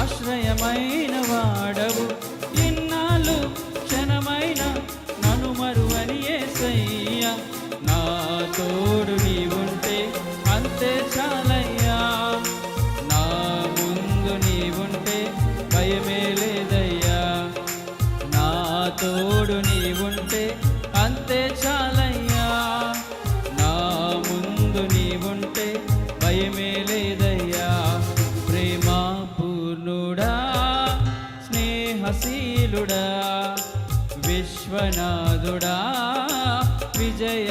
ఆశ్రయమైన వాడవు. ఎన్ని స్నేహశీలుడా విశ్వనాథుడా విజయ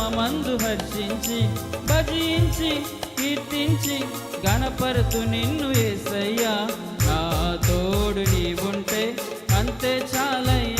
మందు నామందు హర్షించి భజించి కీర్తించి గణపరుతు నిన్ను ఏసయ్యా. నా తోడు నీవుంటే అంతే చాలయ్యా.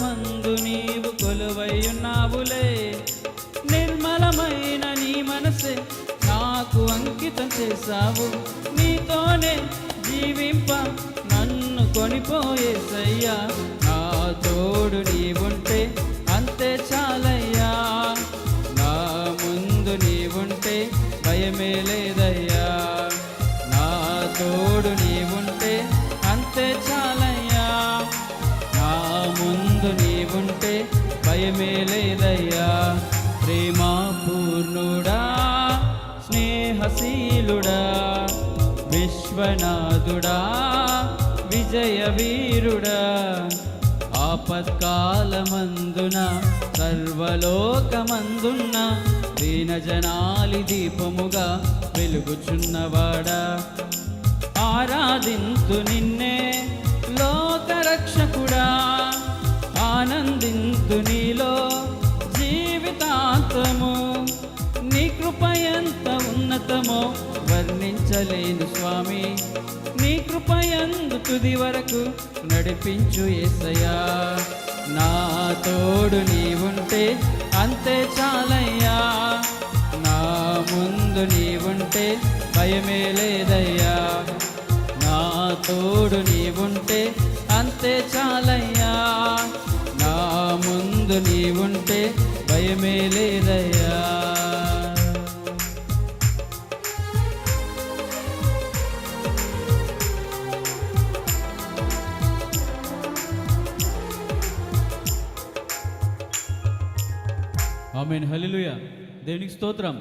అంకితం చేశావు. నీతోనే జీవింప నన్ను కొనిపోయేసయ్యా నా తోడు నీవుంటే అంతే చాలయ్యా. నా ముందు నీవుంటే భయమే లేదయ్యా. నా తోడు నీవుంటే అంతే చాలయ్యా. నా ముందు నీవుంటే భయమే లేదయ్యా. ప్రేమా పూర్ణుడా విశ్వనాథుడా విజయ వీరుడా ఆపత్కాలమందున సర్వలోకమందున్న దీనజనాలి దీపముగా వెలుగుచున్నవాడా. ఆరాధింతు నిన్నే లోకరక్షకుడా ఆనందింతు నీలో అద్భుతమో వర్ణించలేను స్వామి. నీ కృపయందు తుది వరకు నడిపించు ఏసయ్యా. నా తోడు నీవుంటే అంతే చాలయ్యా. నా ముందు నీవుంటే భయమే లేదయ్యా. నా తోడు నీవుంటే అంతే చాలయ్యా. నా ముందు నీవుంటే భయమే లేదయ్యా. ఆమెన్ హలిలుయ దేవునికి స్తోత్రం.